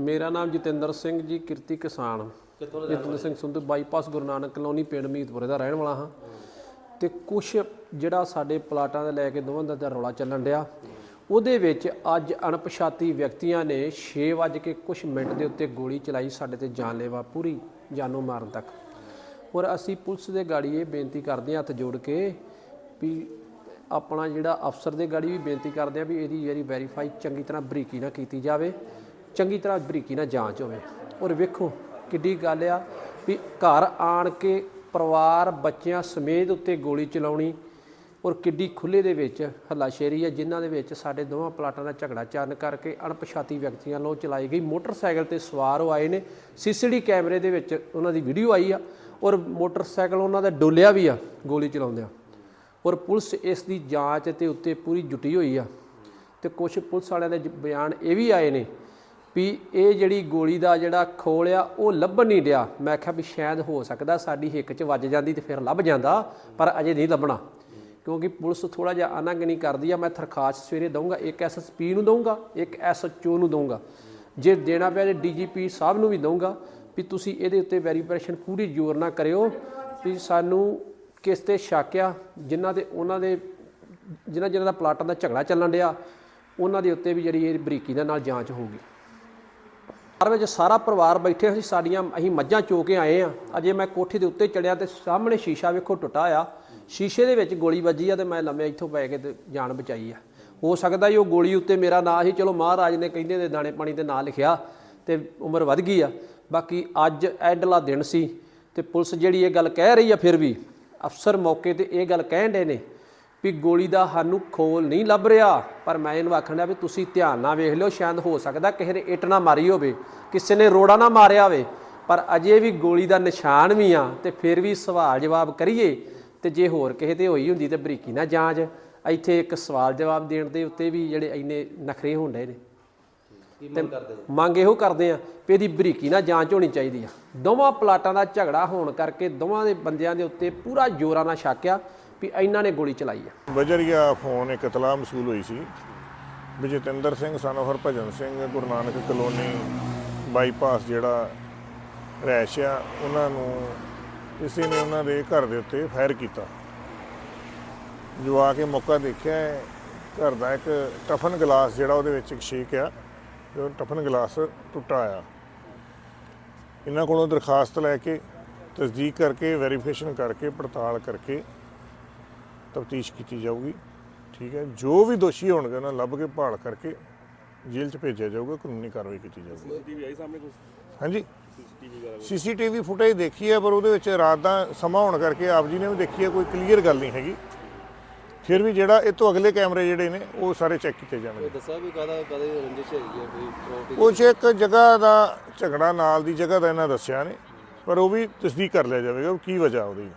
ਮੇਰਾ ਨਾਮ ਜਤਿੰਦਰ ਸਿੰਘ ਜੀ ਕਿਰਤੀ ਕਿਸਾਨ। ਕਿੱਥੋਂ ਜਤਿੰਦਰ ਸਿੰਘ ਸੰਧੂ ਬਾਈਪਾਸ ਗੁਰੂ ਨਾਨਕ ਕਲੋਨੀ ਪਿੰਡ ਮੀਤਪੁਰੇ ਦਾ ਰਹਿਣ ਵਾਲਾ ਹਾਂ। ਤੇ ਕੁਝ ਜਿਹੜਾ ਸਾਡੇ ਪਲਾਟਾਂ ਦੇ ਲੈ ਕੇ ਦੋਵਾਂ ਦਾ ਤਾਂ ਰੌਲਾ ਚੱਲਣ ਡਿਆ। ਉਹਦੇ ਵਿੱਚ ਅੱਜ ਅਣਪਛਾਤੀ ਵਿਅਕਤੀਆਂ ਨੇ 6 ਵਜੇ ਕੇ ਕੁਝ ਮਿੰਟ ਦੇ ਉੱਤੇ ਗੋਲੀ ਚਲਾਈ ਸਾਡੇ ਤੇ ਜਾਨਲੇਵਾ ਪੂਰੀ ਜਾਨੋਂ ਮਾਰਨ ਤੱਕ। ਔਰ ਅਸੀਂ ਪੁਲਿਸ ਦੇ ਗਾੜੀ ਇਹ ਬੇਨਤੀ ਕਰਦੇ ਹਾਂ ਹੱਥ ਜੋੜ ਕੇ ਵੀ ਆਪਣਾ ਜਿਹੜਾ ਅਫਸਰ ਦੇ ਗਾੜੀ ਵੀ ਬੇਨਤੀ ਕਰਦੇ ਆ ਵੀ ਇਹਦੀ ਜਿਹੜੀ ਵੈਰੀਫਾਈ ਚੰਗੀ ਤਰ੍ਹਾਂ ਬਰੀਕੀ ਨਾਲ ਕੀਤੀ ਜਾਵੇ। ਚੰਗੀ ਤਰ੍ਹਾਂ ਬਰੀਕੀ ਨਾਲ ਜਾਂਚ ਹੋਵੇ। ਔਰ ਵੇਖੋ ਕਿੱਡੀ ਗੱਲ ਆ ਵੀ ਘਰ ਆਣ ਕੇ ਪਰਿਵਾਰ, ਬੱਚਿਆਂ ਸਮੇਤ ਉੱਤੇ ਗੋਲੀ ਚਲਾਉਣੀ ਔਰ ਕਿੱਡੀ ਖੁੱਲੇ ਦੇ ਵਿੱਚ ਹੱਲਾਸ਼ੇਰੀ ਹੈ ਜਿਨ੍ਹਾਂ ਦੇ ਵਿੱਚ ਸਾਡੇ ਦੋਵਾਂ ਪਲਾਟਾਂ ਦਾ ਝਗੜਾ ਚੱਲਣ ਕਰਕੇ ਅਣਪਛਾਤੀ ਵਿਅਕਤੀਆਂ ਵੱਲੋਂ ਚਲਾਈ ਗਈ। ਮੋਟਰਸਾਈਕਲ ਤੇ ਸਵਾਰ ਉਹ ਆਏ ਨੇ। ਸੀਸੀਟੀ ਕੈਮਰੇ ਦੇ ਵਿੱਚ ਉਹਨਾਂ ਦੀ ਵੀਡੀਓ ਆਈ ਆ ਔਰ ਮੋਟਰਸਾਈਕਲ ਉਹਨਾਂ ਦਾ ਡੋਲਿਆ ਵੀ ਆ ਗੋਲੀ ਚਲਾਉਂਦਿਆਂ। ਔਰ ਪੁਲਿਸ ਇਸ ਦੀ ਜਾਂਚ ਤੇ ਉੱਤੇ ਪੂਰੀ ਜੁਟੀ ਹੋਈ ਆ। ਤੇ ਕੁਝ ਪੁਲਿਸ ਵਾਲਿਆਂ ਦੇ ਬਿਆਨ ਇਹ ਵੀ ਆਏ ਨੇ ਵੀ ਇਹ ਜਿਹੜੀ ਗੋਲੀ ਦਾ ਜਿਹੜਾ ਖੋਲ ਆ, ਉਹ ਲੱਭਣ ਨਹੀਂ ਡਿਆ। ਮੈਂ ਕਿਹਾ ਵੀ ਸ਼ਾਇਦ ਹੋ ਸਕਦਾ ਸਾਡੀ ਹਿੱਕ 'ਚ ਵੱਜ ਜਾਂਦੀ ਤੇ ਫਿਰ ਲੱਭ ਜਾਂਦਾ, ਪਰ ਅਜੇ ਨਹੀਂ ਲੱਭਣਾ। ਕਿਉਂਕਿ ਪੁਲਿਸ ਥੋੜਾ ਜਿਹਾ ਅਨਾਗਣੀ ਕਰਦੀ ਆ, ਮੈਂ ਦਰਖਾਸਤ ਸਵੇਰੇ ਦਊਂਗਾ, ਇੱਕ ਐਸਐਸਪੀ ਨੂੰ ਦਊਂਗਾ, ਇੱਕ ਐਸਐਚਓ ਨੂੰ ਦਊਂਗਾ। ਜੇ ਦੇਣਾ ਪਿਆ ਜੇ ਡੀਜੀਪੀ ਸਾਹਿਬ ਨੂੰ ਵੀ ਦਊਂਗਾ ਵੀ ਤੁਸੀਂ ਇਹਦੇ ਉੱਤੇ ਵੈਰੀਫਿਕੇਸ਼ਨ ਪੂਰੀ ਜ਼ੋਰ ਨਾਲ ਕਰਿਓ ਵੀ ਸਾਨੂੰ ਕਿਸ ਤੇ ਸ਼ੱਕ ਆ, ਜਿਨ੍ਹਾਂ ਦੇ ਉਹਨਾਂ ਦੇ, ਜਿਨ੍ਹਾਂ ਜਿਨ੍ਹਾਂ ਦਾ ਪਲਾਟਾਂ ਦਾ ਝਗੜਾ ਚੱਲਣ ਡਿਆ, ਉਹਨਾਂ ਦੇ ਉੱਤੇ ਵੀ ਜਿਹੜੀ ਇਹ ਬਰੀਕੀ ਦੇ ਨਾਲ ਜਾਂਚ ਹੋਊਗੀ। ਘਰ ਵਿੱਚ ਸਾਰਾ ਪਰਿਵਾਰ ਬੈਠੇ ਅਸੀਂ ਸਾਡੀਆਂ ਅਸੀਂ ਮੱਝਾਂ ਚੋ ਕੇ ਆਏ ਆ ਅਜੇ ਮੈਂ ਕੋਠੇ ਦੇ ਉੱਤੇ ਚੜਿਆ ਤੇ ਸਾਹਮਣੇ ਸ਼ੀਸ਼ਾ ਵੇਖੋ ਟੁੱਟਾ ਆ। ਸ਼ੀਸ਼ੇ ਦੇ ਵਿੱਚ ਗੋਲੀ ਵੱਜੀ ਆ ਤੇ ਮੈਂ ਲੰਮੇ ਇੱਥੋਂ ਪੈ ਕੇ ਤੇ ਜਾਨ ਬਚਾਈ ਆ। ਹੋ ਸਕਦਾ ਜੀ ਉਹ ਗੋਲੀ ਉੱਤੇ ਮੇਰਾ ਨਾਂ ਸੀ। ਚਲੋ ਮਹਾਰਾਜ ਨੇ ਕਹਿੰਦੇ ਦੇ ਦਾਣੇ ਪਾਣੀ ਤੇ ਨਾਂ ਲਿਖਿਆ ਤੇ ਉਮਰ ਵੱਧ ਗਈ ਆ। ਬਾਕੀ ਅੱਜ ਐਡਲਾ ਦਿਨ ਸੀ ਤੇ ਪੁਲਿਸ ਜਿਹੜੀ ਇਹ ਗੱਲ ਕਹਿ ਰਹੀ ਆ ਫਿਰ ਵੀ ਅਫਸਰ ਮੌਕੇ ਤੇ ਇਹ ਗੱਲ ਕਹਿਣ ਦੇ ਨੇ ਵੀ ਗੋਲੀ ਦਾ ਸਾਨੂੰ ਖੋਲ ਨਹੀਂ ਲੱਭ ਰਿਹਾ। ਪਰ ਮੈਂ ਇਹਨੂੰ ਆਖਣ ਡਿਆ ਵੀ ਤੁਸੀਂ ਧਿਆਨ ਨਾਲ ਵੇਖ ਲਿਓ ਸ਼ਾਇਦ ਹੋ ਸਕਦਾ ਕਿਸੇ ਨੇ ਇੱਟ ਨਾ ਮਾਰੀ ਹੋਵੇ ਕਿਸੇ ਨੇ ਰੋੜਾ ਨਾ ਮਾਰਿਆ ਹੋਵੇ। ਪਰ ਅਜੇ ਵੀ ਗੋਲੀ ਦਾ ਨਿਸ਼ਾਨ ਵੀ ਆ ਤੇ ਫਿਰ ਵੀ ਸਵਾਲ ਜਵਾਬ ਕਰੀਏ ਤੇ ਜੇ ਹੋਰ ਕਿਸੇ ਤੇ ਹੋਈ ਹੁੰਦੀ ਤੇ ਬਰੀਕੀ ਨਾ ਜਾਂਚ। ਇੱਥੇ ਇੱਕ ਸਵਾਲ ਜਵਾਬ ਦੇਣ ਦੇ ਉੱਤੇ ਵੀ ਜਿਹੜੇ ਇੰਨੇ ਨਖਰੇ ਹੁੰਦੇ ਨੇ। ਕੀ ਮੰਗ ਇਹੋ ਕਰਦੇ ਆ ਵੀ ਇਹਦੀ ਬਰੀਕੀ ਨਾਲ ਜਾਂਚ ਹੋਣੀ ਚਾਹੀਦੀ ਆ। ਦੋਵਾਂ ਪਲਾਟਾਂ ਦਾ ਝਗੜਾ ਹੋਣ ਕਰਕੇ ਦੋਵਾਂ ਦੇ ਬੰਦਿਆਂ ਦੇ ਉੱਤੇ ਪੂਰਾ ਜੋਰਾਂ ਨਾਲ ਸ਼ੱਕ ਆ ਵੀ ਇਹਨਾਂ ਨੇ ਗੋਲੀ ਚਲਾਈ ਆ। ਬਜਰੀਆ ਫੋਨ ਇੱਕ ਇਤਲਾਹ ਮਸੂਲ ਹੋਈ ਸੀ ਵੀ ਜਤਿੰਦਰ ਸਿੰਘ ਸਾਨੂੰ ਹਰਭਜਨ ਸਿੰਘ, ਗੁਰੂ ਨਾਨਕ ਕਲੋਨੀ ਬਾਈਪਾਸ ਜਿਹੜਾ ਰੈਸ਼ ਆ, ਉਹਨਾਂ ਨੂੰ ਕਿਸੇ ਨੇ ਉਹਨਾਂ ਦੇ ਘਰ ਦੇ ਉੱਤੇ ਫਾਇਰ ਕੀਤਾ। ਜੋ ਆ ਕੇ ਮੌਕਾ ਦੇਖਿਆ, ਘਰ ਦਾ ਇੱਕ ਟਫਨ ਗਲਾਸ ਜਿਹੜਾ ਉਹਦੇ ਵਿੱਚ ਇੱਕ ਸ਼ੇਕ ਆ ਜੋ ਟਫਨ ਗਲਾਸ ਟੁੱਟਾ ਆ। ਇਹਨਾਂ ਕੋਲੋਂ ਦਰਖਾਸਤ ਲੈ ਕੇ ਤਸਦੀਕ ਕਰਕੇ ਵੈਰੀਫਿਕੇਸ਼ਨ ਕਰਕੇ, ਪੜਤਾਲ ਕਰਕੇ ਤਫਤੀਸ਼ ਕੀਤੀ ਜਾਊਗੀ ਠੀਕ ਹੈ? ਜੋ ਵੀ ਦੋਸ਼ੀ ਹੋਣਗੇ ਉਹਨਾਂ ਲੱਭ ਕੇ ਭਾਲ ਕਰਕੇ ਜੇਲ੍ਹ 'ਚ ਭੇਜਿਆ ਜਾਊਗਾ ਕਾਨੂੰਨੀ ਕਾਰਵਾਈ ਕੀਤੀ ਜਾਊਗੀ। ਸੀਸੀਟੀਵੀ ਆਈ ਸਾਹਮਣੇ ਕੁਝ ਹਾਂਜੀ। ਸੀਸੀਟੀਵੀ ਫੁਟੇਜ ਦੇਖੀ ਹੈ ਪਰ ਉਹਦੇ ਵਿੱਚ ਰਾਤ ਦਾ ਸਮਾਂ ਹੋਣ ਕਰਕੇ ਆਪ ਜੀ ਨੇ ਵੀ ਦੇਖੀ ਹੈ ਕੋਈ ਕਲੀਅਰ ਗੱਲ ਨਹੀਂ ਹੈਗੀ। ਫਿਰ ਵੀ ਜਿਹੜਾ ਇਹ ਤੋਂ ਅਗਲੇ ਕੈਮਰੇ ਜਿਹੜੇ ਨੇ ਉਹ ਸਾਰੇ ਚੈੱਕ ਕੀਤੇ ਜਾਣਗੇ। ਕੋਈ ਦੱਸਿਆ ਵੀ ਕਾਹਦਾ ਕਾਹਦੇ ਰੰਜਿਸ਼ ਹੈਗੀ ਹੈ ਕੋਈ property ਉਹ 'ਚ ਇੱਕ ਜਗ੍ਹਾ ਦਾ ਝਗੜਾ ਨਾਲ ਦੀ ਜਗ੍ਹਾ ਦਾ ਇਹਨਾਂ ਦੱਸਿਆ ਨੇ ਪਰ ਉਹ ਵੀ ਤਸਦੀਕ ਕਰ ਲਿਆ ਜਾਵੇਗਾ ਉਹ ਕੀ ਵਜ੍ਹਾ ਉਹਦੀ।